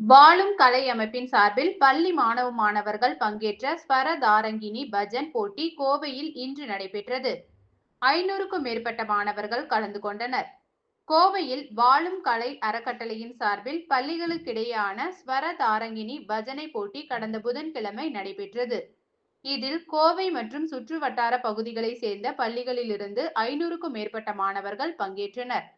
வாழும் கலை அமைப்பின் சார்பில் பள்ளி மாணவ மாணவர்கள் பங்கேற்ற ஸ்வரதாரங்கினி பஜன் போட்டி கோவையில் இன்று நடைபெற்றது. ஐநூறுக்கும் மேற்பட்ட மாணவர்கள் கலந்து கொண்டனர். கோவையில் வாழும் கலை அறக்கட்டளையின் சார்பில் பள்ளிகளுக்கிடையேயான ஸ்வரதாரங்கினி பஜனை போட்டி கடந்த புதன்கிழமை நடைபெற்றது. இதில் கோவை மற்றும் சுற்று வட்டார பகுதிகளை சேர்ந்த பள்ளிகளிலிருந்து ஐநூறுக்கும் மேற்பட்ட மாணவர்கள் பங்கேற்றனர்.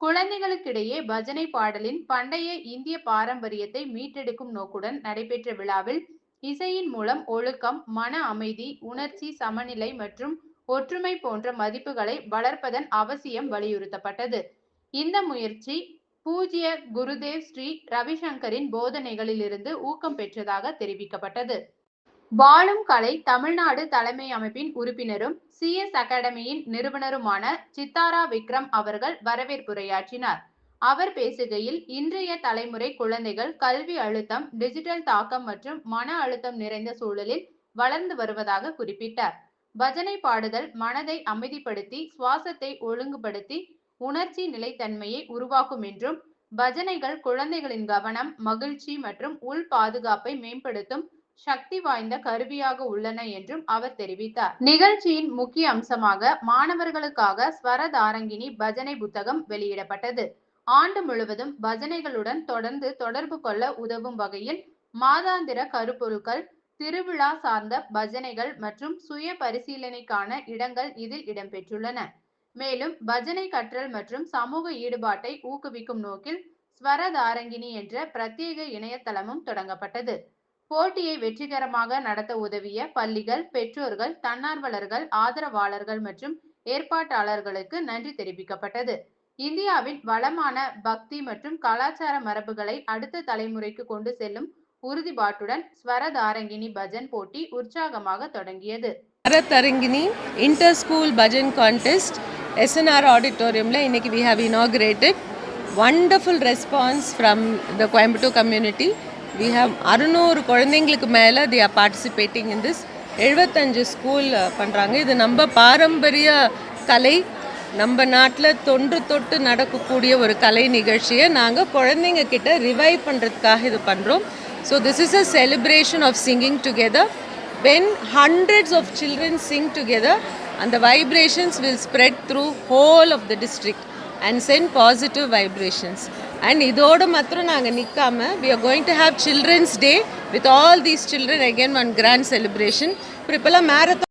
குழந்தைகளுக்கிடையே பஜனை பாடலின் பண்டைய இந்திய பாரம்பரியத்தை மீட்டெடுக்கும் நோக்குடன் நடைபெற்ற விழாவில் இசையின் மூலம் ஒழுக்கம் மன அமைதி உணர்ச்சி சமநிலை மற்றும் ஒற்றுமை போன்ற மதிப்புகளை வளர்ப்பதன் அவசியம் வலியுறுத்தப்பட்டது. இந்த முயற்சி பூஜ்ய குருதேவ் ஸ்ரீ ரவிசங்கரின் போதனைகளிலிருந்து ஊக்கம் பெற்றதாக தெரிவிக்கப்பட்டது. வாழும் கலை தமிழ்நாடு தலைமை அமைப்பின் உறுப்பினரும் சிஎஸ் அகாடமியின் நிறுவனருமான சித்தாரா விக்ரம் அவர்கள் வரவேற்புரையாற்றினார். அவர் பேசுகையில் இன்றைய தலைமுறை குழந்தைகள் கல்வி அழுத்தம் டிஜிட்டல் தாக்கம் மற்றும் மன அழுத்தம் நிறைந்த சூழலில் வளர்ந்து வருவதாக குறிப்பிட்டார். பஜனை பாடுதல் மனதை அமைதிப்படுத்தி சுவாசத்தை ஒழுங்குபடுத்தி உணர்ச்சி நிலைத்தன்மையை உருவாக்கும் என்றும் பஜனைகள் குழந்தைகளின் கவனம் மகிழ்ச்சி மற்றும் உள் பாதுகாப்பை மேம்படுத்தும் சக்தி வாய்ந்த கருவியாக உள்ளன என்றும் அவர் தெரிவித்தார். நிகழ்ச்சியின் முக்கிய அம்சமாக மாணவர்களுக்காக ஸ்வரதாரங்கினி பஜனை புத்தகம் வெளியிடப்பட்டது. ஆண்டு முழுவதும் பஜனைகளுடன் தொடர்ந்து தொடர்பு கொள்ள உதவும் வகையில் மாதாந்திர கருப்பொருட்கள் திருவிழா சார்ந்த பஜனைகள் மற்றும் சுய பரிசீலனைக்கான இடங்கள் இதில் இடம்பெற்றுள்ளன. மேலும் பஜனை கற்றல் மற்றும் சமூக ஈடுபாட்டை ஊக்குவிக்கும் நோக்கில் ஸ்வரதாரங்கினி என்ற பிரத்யேக இணையதளமும் தொடங்கப்பட்டது. போட்டியை வெற்றிகரமாக நடத்த உதவிய பள்ளிகள் பெற்றோர்கள் தன்னார்வலர்கள் ஆதரவாளர்கள் மற்றும் ஏற்பாட்டாளர்களுக்கு நன்றி தெரிவிக்கப்பட்டது. இந்தியாவின் வளமான பக்தி மற்றும் கலாச்சார மரபுகளை அடுத்த தலைமுறைக்கு கொண்டு செல்லும் உறுதிப்பாட்டுடன் ஸ்வரதாரங்கிணி பஜன் போட்டி உற்சாகமாக தொடங்கியது. Swaratarangini inter school bhajan contest SNR ஆடிட்டோரியமில் இன்னைக்கு we have inaugurated wonderful response from the Coimbatore community we have அறுநூறு குழந்தைங்களுக்கு மேலே they are participating in this எழுபத்தஞ்சு ஸ்கூல் பண்ணுறாங்க இது நம்ம பாரம்பரிய கலை. நம்ம நாட்டில் தொன்று தொட்டு நடக்கக்கூடிய ஒரு கலை நிகழ்ச்சியை நாங்கள் குழந்தைங்க கிட்ட ரிவைவ் பண்ணுறதுக்காக இது பண்ணுறோம் so this is a celebration of singing together when hundreds of children sing together அந்த vibrations will spread through whole of the district and send positive vibrations and இதோடு மாத்திரம் நாங்கள் நிற்காம we are going to have children's day with all these children again one grand celebration இப்போ இப்போல்லாம் marathon